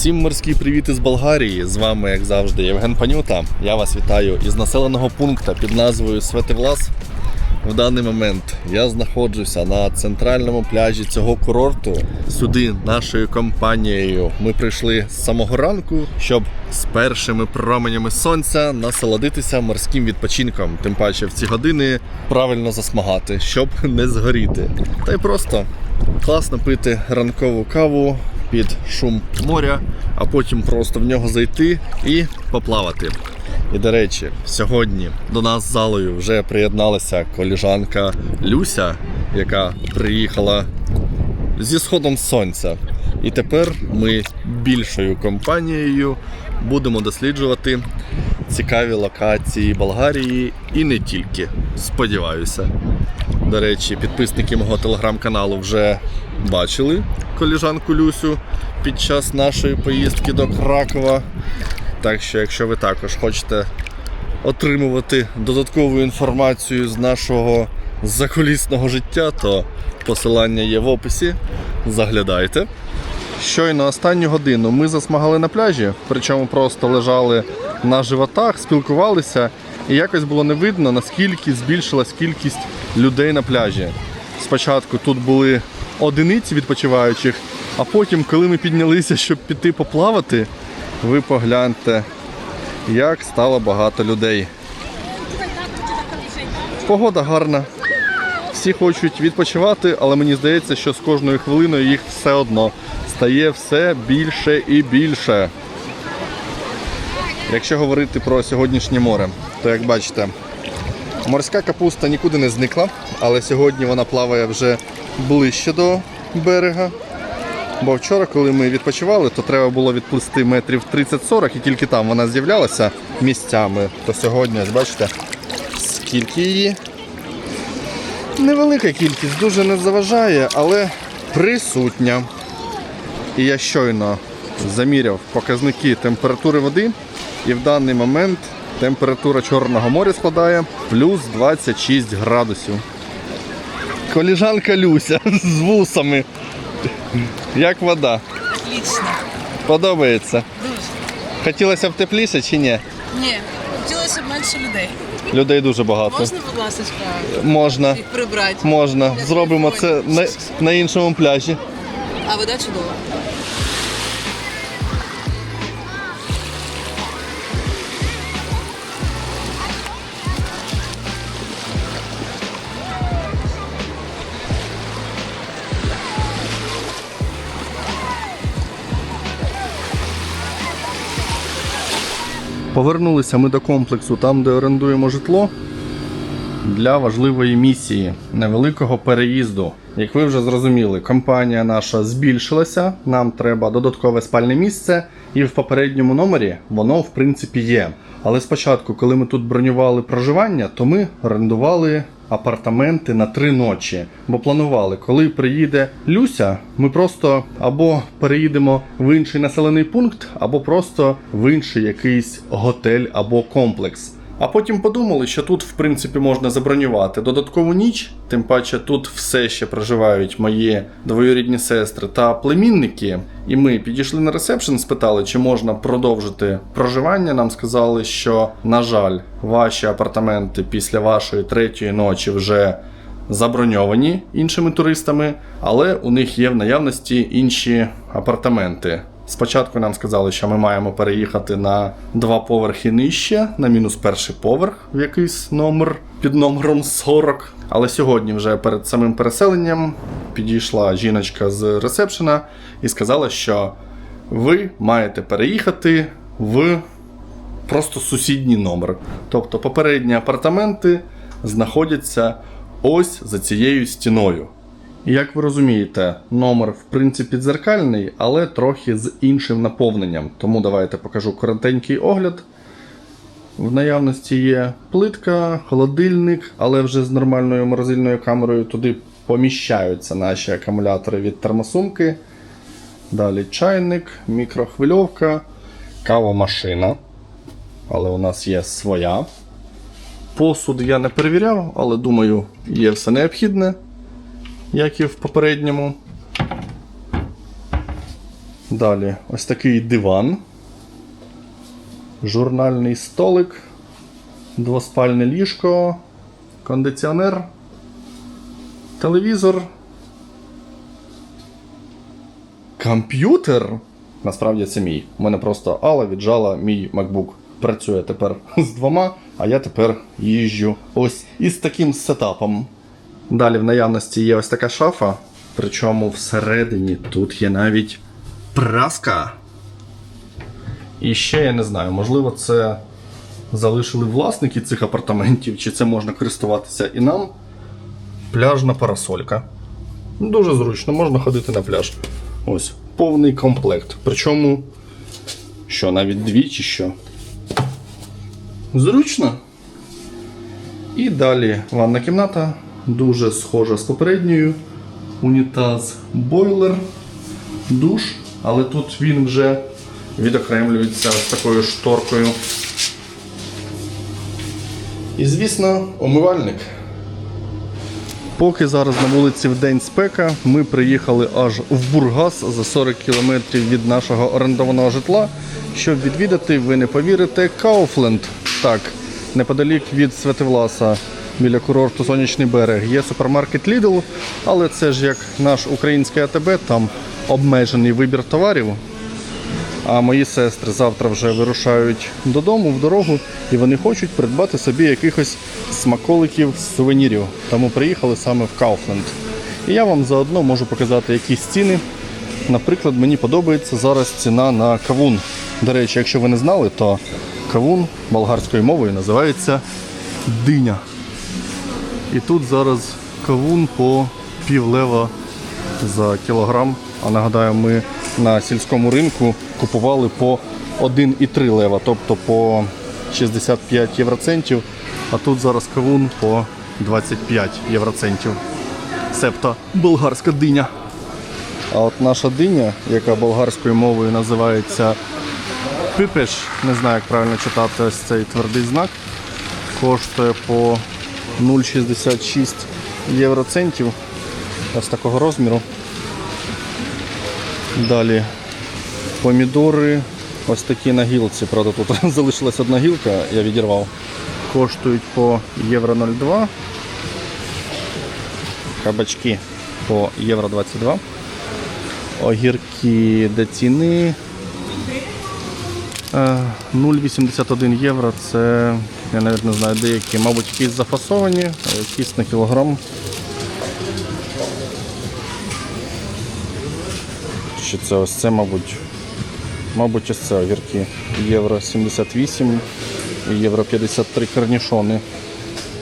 Всім морський привіт із Болгарії. З вами, як завжди, Євген Панюта. Я вас вітаю із населеного пункту під назвою Светивлас. В даний момент я знаходжуся на центральному пляжі цього курорту. Сюди нашою компанією ми прийшли з самого ранку, щоб з першими променями сонця насолодитися морським відпочинком. Тим паче в ці години правильно засмагати, щоб не згоріти. Та й просто класно пити ранкову каву під шум моря, а потім просто в нього зайти і поплавати. І до речі, сьогодні до нас з залою вже приєдналася коліжанка Люся, яка приїхала зі сходом сонця. І тепер ми більшою компанією будемо досліджувати цікаві локації Болгарії і не тільки. Сподіваюся. До речі, підписники мого телеграм-каналу вже бачили коліжанку Люсю під час нашої поїздки до Кракова. Так що, якщо ви також хочете отримувати додаткову інформацію з нашого закулісного життя, то посилання є в описі. Заглядайте. Щойно останню годину ми засмагали на пляжі, причому просто лежали на животах, спілкувалися, і якось було не видно, наскільки збільшилась кількість людей на пляжі. Спочатку тут були одиниці відпочиваючих, а потім, коли ми піднялися, щоб піти поплавати, ви погляньте, як стало багато людей. Погода гарна. Всі хочуть відпочивати, але мені здається, що з кожною хвилиною їх все одно стає все більше і більше. Якщо говорити про сьогоднішнє море, то як бачите, морська капуста нікуди не зникла, але сьогодні вона плаває вже ближче до берега. Бо вчора, коли ми відпочивали, то треба було відплисти метрів 30-40 і тільки там вона з'являлася місцями. То сьогодні, ось бачите, скільки її. Невелика кількість, дуже не заважає, але присутня. І я щойно заміряв показники температури води, і в даний момент температура Чорного моря складає плюс 26 градусів. Коліжанка Люся з вусами. Як вода? Отлично. Подобається. Дуже. Хотілося б тепліше чи ні? Ні, хотілося б менше людей. Людей дуже багато. Можна, будь ласка, Можна. їх прибрати? Можна. Зробимо це на, на іншому пляжі. А вода чудова. Повернулися ми до комплексу там, де орендуємо житло для важливої місії невеликого переїзду. Як ви вже зрозуміли, компанія наша збільшилася, нам треба додаткове спальне місце, і в попередньому номері воно в принципі є. Але спочатку, коли ми тут бронювали проживання, то ми орендували апартаменти на три ночі. Бо планували, коли приїде Люся, ми просто або переїдемо в інший населений пункт, або просто в інший якийсь готель або комплекс. А потім подумали, що тут, в принципі, можна забронювати додаткову ніч, тим паче тут все ще проживають мої двоюрідні сестри та племінники. І ми підійшли на ресепшн, спитали, чи можна продовжити проживання. Нам сказали, що, на жаль, ваші апартаменти після вашої третьої ночі вже заброньовані іншими туристами, але у них є в наявності інші апартаменти. Спочатку нам сказали, що ми маємо переїхати на два поверхи нижче, на мінус перший поверх, в якийсь номер під номером 40. Але сьогодні, вже перед самим переселенням, підійшла жіночка з ресепшена і сказала, що ви маєте переїхати в просто сусідній номер. Тобто попередні апартаменти знаходяться ось за цією стіною. Як ви розумієте, номер в принципі дзеркальний, але трохи з іншим наповненням. Тому давайте покажу коротенький огляд. В наявності є плитка, холодильник, але вже з нормальною морозильною камерою туди поміщаються наші акумулятори від термосумки. Далі чайник, мікрохвильовка, кавомашина. Але у нас є своя. Посуд я не перевіряв, але думаю, є все необхідне як і в попередньому. Далі ось такий диван. Журнальний столик, двоспальне ліжко, кондиціонер, телевізор. Комп'ютер. Насправді це мій. У мене просто Алла віджала мій MacBook. Працює тепер з двома, а я тепер їжджу ось із таким сетапом. Далі в наявності є ось така шафа, причому всередині тут є навіть праска. І ще я не знаю, можливо, це залишили власники цих апартаментів, чи це можна користуватися і нам. Пляжна парасолька. Дуже зручно, можна ходити на пляж. Ось, повний комплект. Причому, що, навіть дві чи що. Зручно. І далі ванна кімната, дуже схожа з попередньою. Унітаз, бойлер, душ, але тут він вже відокремлюється з такою шторкою. І, звісно, омивальник. Поки зараз на вулиці в день спека, ми приїхали аж в Бургас за 40 кілометрів від нашого орендованого житла, щоб відвідати, ви не повірите, Кауфленд. Так, неподалік від Святивласа, біля курорту Сонячний берег, є супермаркет Lidl, але це ж як наш український АТБ, там обмежений вибір товарів. А мої сестри завтра вже вирушають додому в дорогу, і вони хочуть придбати собі якихось смаколиків сувенірів. Тому приїхали саме в Кауфленд. І я вам заодно можу показати якісь ціни. Наприклад, мені подобається зараз ціна на кавун. До речі, якщо ви не знали, то кавун болгарською мовою називається диня. І тут зараз кавун по пів лева за кілограм. А нагадаю, ми на сільському ринку купували по 1,3 лева, тобто по 65 євроцентів. А тут зараз кавун по 25 євроцентів. Себто болгарська диня. А от наша диня, яка болгарською мовою називається пипеш, не знаю, як правильно читати ось цей твердий знак, коштує по 0,66 євроцентів. Ось такого розміру. Далі помідори ось такі на гілці. Правда, тут залишилась одна гілка, я відірвав. Коштують по євро 0,2. Кабачки по євро 22. Огірки до ціни. Е, 0,81 євро. Це я навіть не знаю деякі, мабуть, якісь зафасовані, якісь на кілограм. Чи це ось це, мабуть. Мабуть, ось це огірки. Євро 78 і євро 53 корнішони.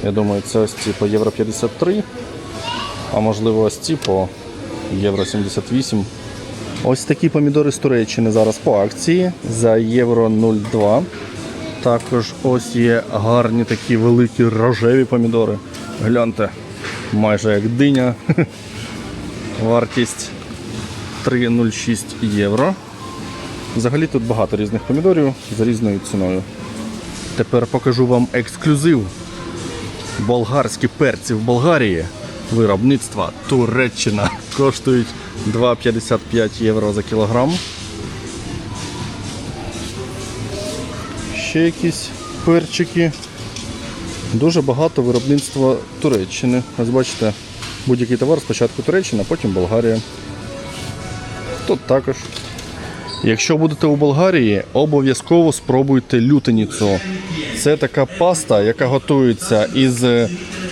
Я думаю, це ось ці по євро 53, а можливо ось ці по євро 78. Ось такі помідори з Туреччини зараз по акції за євро 0,2. Також ось є гарні такі великі рожеві помідори. Гляньте, майже як диня. Вартість 3,06 євро. Взагалі тут багато різних помідорів за різною ціною. Тепер покажу вам ексклюзив. Болгарські перці в Болгарії. Виробництва Туреччина коштують 2,55 євро за кілограм. Ще якісь перчики. Дуже багато виробництва Туреччини. Ось бачите, будь-який товар спочатку Туреччина, потім Болгарія. Тут також. Якщо будете у Болгарії, обов'язково спробуйте лютеніцу. Це така паста, яка готується із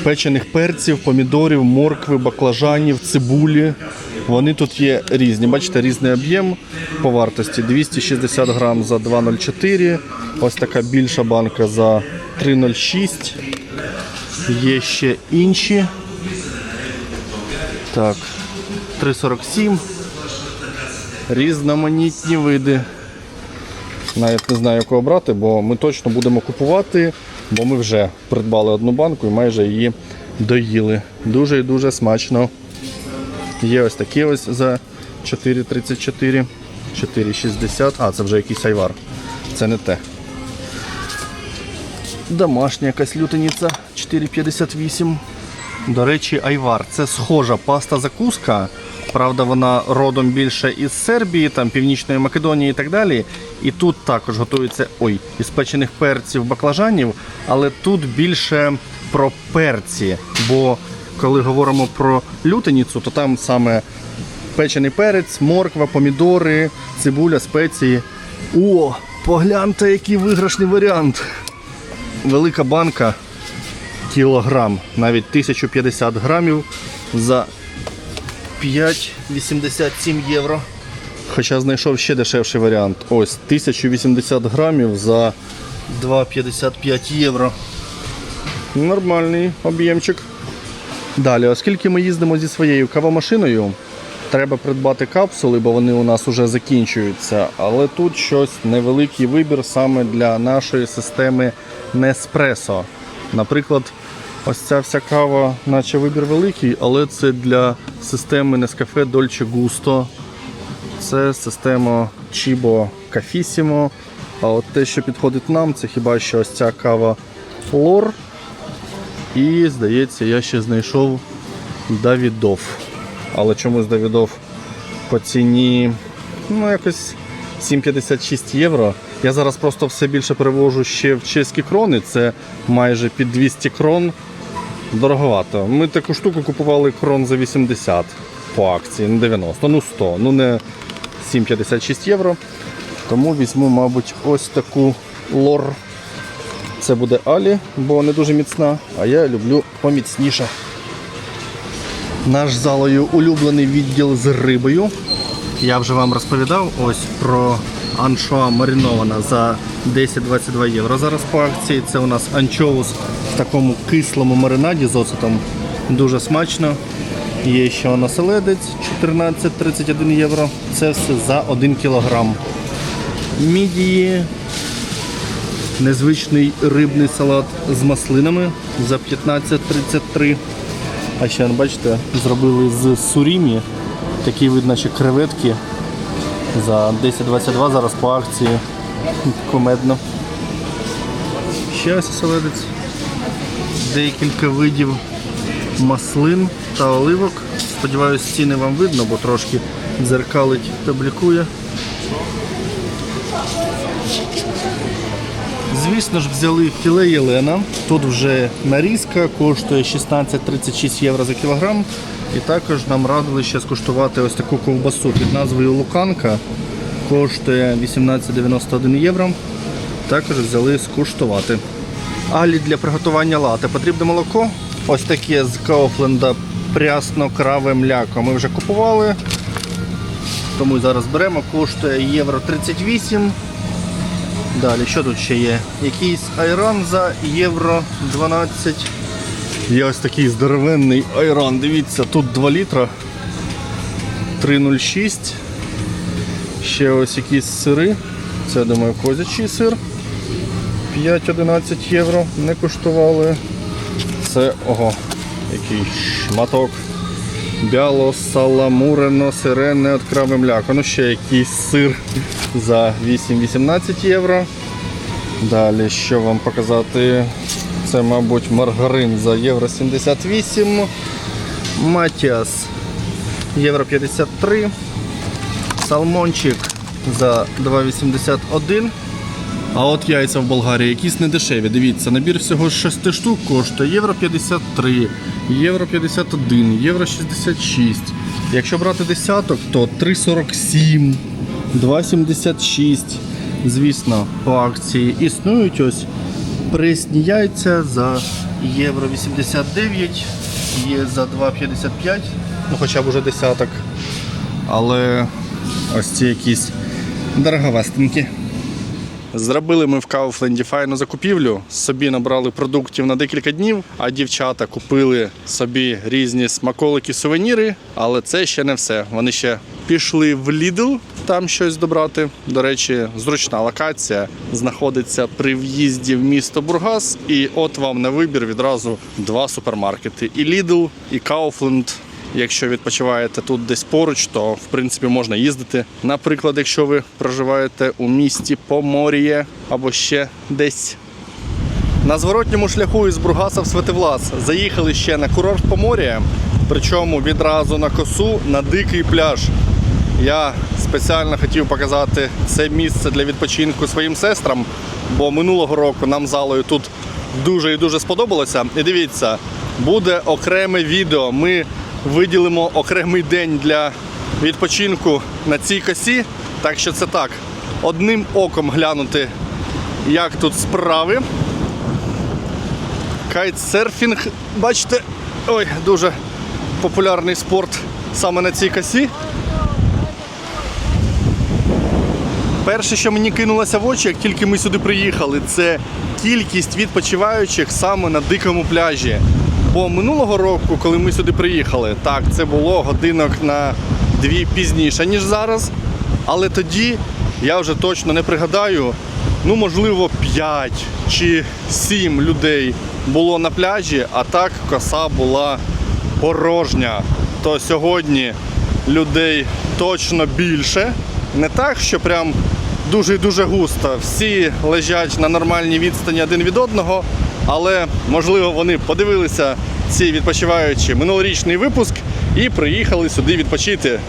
печених перців, помідорів, моркви, баклажанів, цибулі. Вони тут є різні. Бачите, різний об'єм по вартості 260 грам за 2,04. Ось така більша банка за 3,06. Є ще інші. Так, 3,47 різноманітні види. Навіть не знаю, яку обрати, бо ми точно будемо купувати, бо ми вже придбали одну банку і майже її доїли. Дуже і дуже смачно. Є ось такі ось за 4,34, 4,60. А, це вже якийсь айвар. Це не те. Домашня якась лютениця 4,58. До речі, айвар це схожа паста закуска, Правда, вона родом більше із Сербії, там Північної Македонії і так далі. І тут також готується ой, із печених перців баклажанів, але тут більше про перці. Бо коли говоримо про лютеніцу, то там саме печений перець, морква, помідори, цибуля, спеції. О, погляньте, який виграшний варіант. Велика банка кілограм, навіть 1050 грамів за 5,87 євро. Хоча знайшов ще дешевший варіант. Ось 1080 грамів за 2,55 євро. Нормальний об'ємчик. Далі, оскільки ми їздимо зі своєю кавомашиною, треба придбати капсули, бо вони у нас вже закінчуються. Але тут щось невеликий вибір саме для нашої системи Неспресо. Наприклад, ось ця вся кава, наче вибір великий, але це для системи Nescafe Dolce Gusto. Це система Chibo Cafissimo. А от те, що підходить нам, це хіба що ось ця кава Лор. І, здається, я ще знайшов Давідов. Але чомусь Давідов по ціні ну, якось 7,56 євро. Я зараз просто все більше перевожу ще в чеські крони. Це майже під 200 крон. Дороговато. Ми таку штуку купували крон за 80 по акції, не 90, ну 100, ну не 7,56 євро. Тому візьму, мабуть, ось таку лор. Це буде Алі, бо не дуже міцна, а я люблю поміцніше. Наш залою улюблений відділ з рибою. Я вже вам розповідав ось про аншоа маринована за 10-22 євро. Зараз по акції це у нас анчоус в такому кислому маринаді з оцетом. Дуже смачно. Є ще оселедець 14-31 євро. Це все за 1 кілограм. Мідії незвичний рибний салат з маслинами за 15.33. А ще, бачите, зробили з сурімі. Такі видно, що креветки за 10.22 зараз по акції. Комедно. Ще ось оселедець. Декілька видів маслин та оливок. Сподіваюсь, ціни вам видно, бо трошки дзеркалить та Звісно ж, взяли філе Єлена. Тут вже нарізка коштує 16-36 євро за кілограм. І також нам радили ще скуштувати ось таку ковбасу під назвою Луканка. Коштує 18,91 євро. Також взяли скуштувати. Алі для приготування лати потрібне молоко. Ось таке з Кауфленда прясно краве мляко. Ми вже купували. Тому зараз беремо. Коштує євро 38. Далі, що тут ще є? Якийсь айран за євро 12. Є ось такий здоровенний айран. Дивіться, тут 2 літра. 3,06. Ще ось якісь сири. Це, думаю, козячий сир. 5-11 євро не коштували. Це ого, який шматок. Бяло, саламурено, сирене от мляко. Ну ще якийсь сир за 8-18 євро. Далі що вам показати? Це, мабуть, маргарин за євро 78. Матіас євро 53. Салмончик за 2,81. А от яйця в Болгарії якісь не дешеві. Дивіться, набір всього 6 штук коштує євро 53, євро 51, євро 66. Якщо брати десяток, то 3,47, 2,76. Звісно, по акції існують ось пресні яйця за євро 89, є за 2,55, ну хоча б уже десяток. Але ось ці якісь дороговастенькі. Зробили ми в Кауфленді файну закупівлю. Собі набрали продуктів на декілька днів, а дівчата купили собі різні смаколики, сувеніри. Але це ще не все. Вони ще пішли в Lidl там щось добрати. До речі, зручна локація знаходиться при в'їзді в місто Бургас. І от вам на вибір відразу два супермаркети: і Lidl, і Kaufland. Якщо відпочиваєте тут десь поруч, то в принципі можна їздити. Наприклад, якщо ви проживаєте у місті Помор'є або ще десь. На зворотньому шляху із Бургаса в Светивлас заїхали ще на курорт Помор'я. Причому відразу на косу на дикий пляж. Я спеціально хотів показати це місце для відпочинку своїм сестрам, бо минулого року нам залою тут дуже і дуже сподобалося. І дивіться, буде окреме відео. Ми виділимо окремий день для відпочинку на цій косі. Так що це так, одним оком глянути, як тут справи. Кайтсерфінг, бачите, ой, дуже популярний спорт саме на цій косі. Перше, що мені кинулося в очі, як тільки ми сюди приїхали, це кількість відпочиваючих саме на дикому пляжі. Бо минулого року, коли ми сюди приїхали, так, це було годинок на дві пізніше, ніж зараз. Але тоді я вже точно не пригадаю, ну можливо, 5 чи 7 людей було на пляжі, а так коса була порожня. То сьогодні людей точно більше. Не так, що прям дуже і дуже густо. Всі лежать на нормальній відстані один від одного, але можливо вони подивилися ці відпочиваючі минулорічний випуск і приїхали сюди відпочити.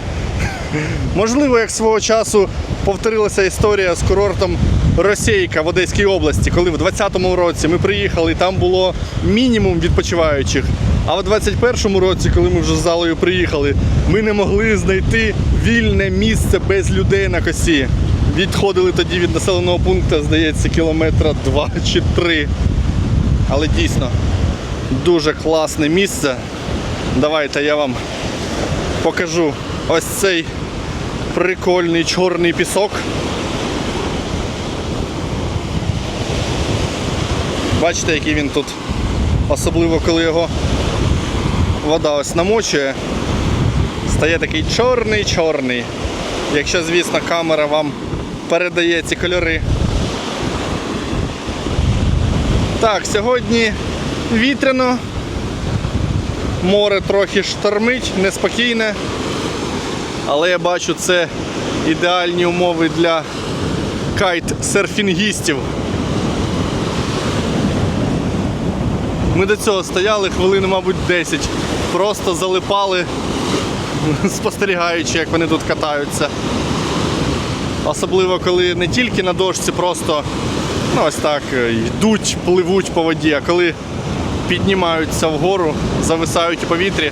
Можливо, як свого часу повторилася історія з курортом Російка в Одеській області, коли в 2020 році ми приїхали, і там було мінімум відпочиваючих. А в 2021 році, коли ми вже з залою приїхали, ми не могли знайти вільне місце без людей на косі. Відходили тоді від населеного пункту, здається, кілометра 2 чи 3. Але дійсно дуже класне місце. Давайте я вам покажу ось цей прикольний чорний пісок. Бачите, який він тут, особливо коли його вода ось намочує, стає такий чорний-чорний. Якщо, звісно, камера вам передає ці кольори. Так, сьогодні вітряно, море трохи штормить, неспокійне. Але я бачу, це ідеальні умови для кайт-серфінгістів. Ми до цього стояли хвилин, мабуть, 10. Просто залипали, спостерігаючи, як вони тут катаються. Особливо, коли не тільки на дошці, просто ну, ось так е, йдуть, пливуть по воді, а коли піднімаються вгору, зависають у повітрі.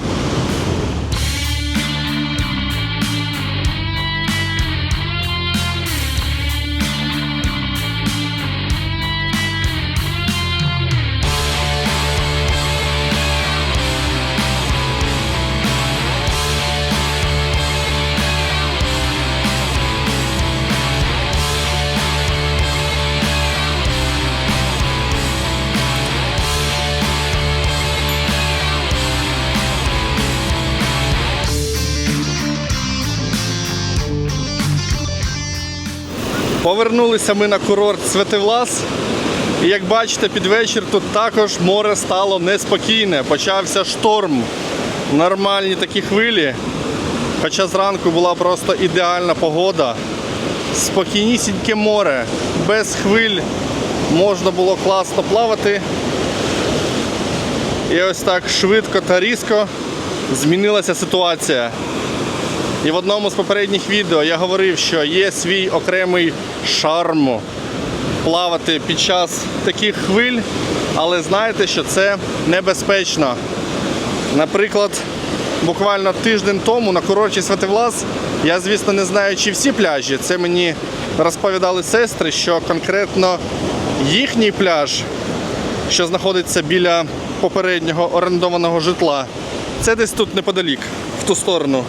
Повернулися ми на курорт Светивлас. І як бачите, під вечір тут також море стало неспокійне. Почався шторм. Нормальні такі хвилі. Хоча зранку була просто ідеальна погода. Спокійнісіньке море, без хвиль можна було класно плавати. І ось так швидко та різко змінилася ситуація. І в одному з попередніх відео я говорив, що є свій окремий шарм плавати під час таких хвиль, але знаєте, що це небезпечно. Наприклад, буквально тиждень тому на курорті Святивлас, я, звісно, не знаю, чи всі пляжі. Це мені розповідали сестри, що конкретно їхній пляж, що знаходиться біля попереднього орендованого житла, це десь тут неподалік, в ту сторону.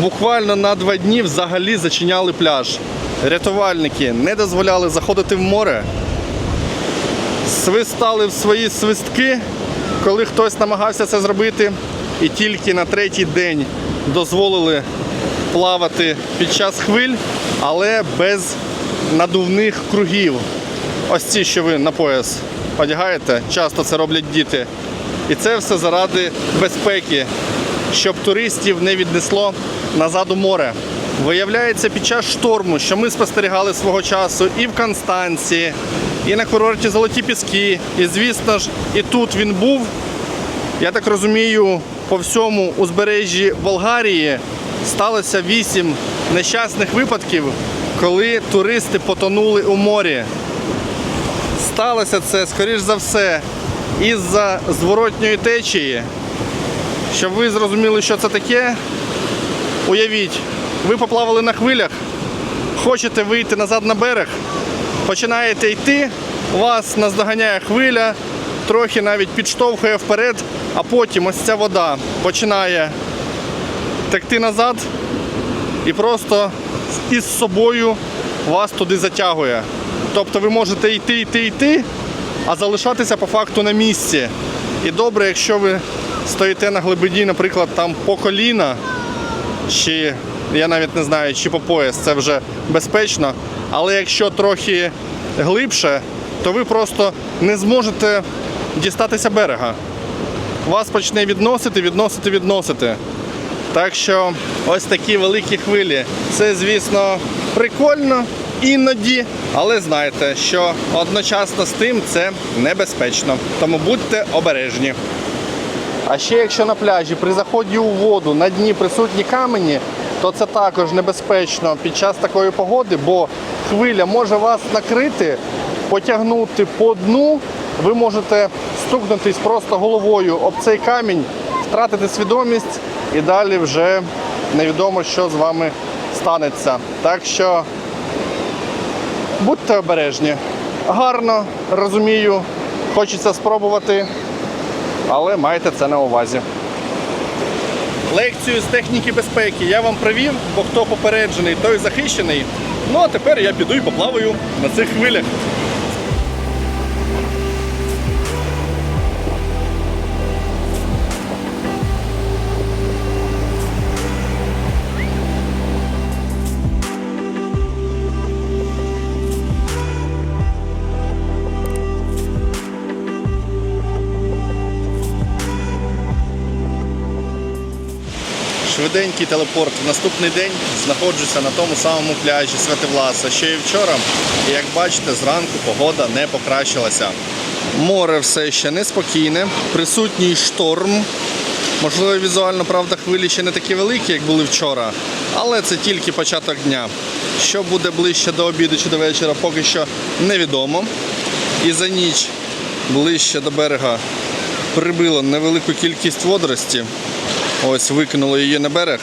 Буквально на два дні взагалі зачиняли пляж. Рятувальники не дозволяли заходити в море. Свистали в свої свистки, коли хтось намагався це зробити. І тільки на третій день дозволили плавати під час хвиль, але без надувних кругів. Ось ці, що ви на пояс одягаєте, часто це роблять діти. І це все заради безпеки, щоб туристів не віднесло назад у море. Виявляється, під час шторму, що ми спостерігали свого часу і в Констанції, і на курорті Золоті Піски, і звісно ж, і тут він був. Я так розумію, по всьому узбережжі Болгарії сталося 8 нещасних випадків, коли туристи потонули у морі. Сталося це, скоріш за все, із-за зворотньої течії. Щоб ви зрозуміли, що це таке, уявіть, ви поплавали на хвилях, хочете вийти назад на берег, починаєте йти, вас наздоганяє хвиля, трохи навіть підштовхує вперед, а потім ось ця вода починає текти назад і просто із собою вас туди затягує. Тобто ви можете йти, йти, йти, а залишатися по факту на місці. І добре, якщо ви стоїте на глибині, наприклад, там по коліна, чи я навіть не знаю, чи по пояс, це вже безпечно. Але якщо трохи глибше, то ви просто не зможете дістатися берега. Вас почне відносити, відносити, відносити. Так що ось такі великі хвилі. Це, звісно, прикольно іноді, але знайте, що одночасно з тим це небезпечно. Тому будьте обережні. А ще якщо на пляжі при заході у воду на дні присутні камені, то це також небезпечно під час такої погоди, бо хвиля може вас накрити, потягнути по дну. Ви можете стукнутись просто головою об цей камінь, втратити свідомість і далі вже невідомо, що з вами станеться. Так що будьте обережні. Гарно розумію, хочеться спробувати але майте це на увазі. Лекцію з техніки безпеки я вам привів, бо хто попереджений, той захищений. Ну а тепер я піду і поплаваю на цих хвилях. Швиденький телепорт в наступний день знаходжуся на тому самому пляжі Святивласа, що і вчора. І як бачите, зранку погода не покращилася. Море все ще неспокійне, присутній шторм. Можливо, візуально, правда, хвилі ще не такі великі, як були вчора, але це тільки початок дня. Що буде ближче до обіду чи до вечора, поки що невідомо. І за ніч ближче до берега прибило невелику кількість водорості. Ось викинуло її на берег.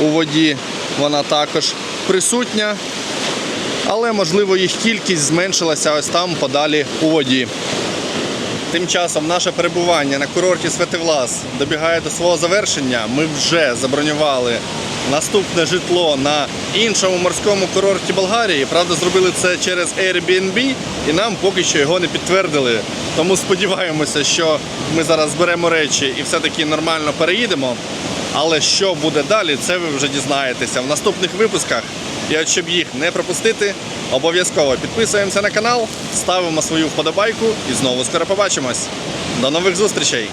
У воді вона також присутня, але можливо їх кількість зменшилася ось там подалі у воді. Тим часом наше перебування на курорті Святивлас добігає до свого завершення. Ми вже забронювали наступне житло на іншому морському курорті Болгарії. Правда, зробили це через Airbnb і нам поки що його не підтвердили. Тому сподіваємося, що ми зараз зберемо речі і все-таки нормально переїдемо. Але що буде далі, це ви вже дізнаєтеся в наступних випусках. І от щоб їх не пропустити, обов'язково підписуємося на канал, ставимо свою вподобайку і знову скоро побачимось. До нових зустрічей!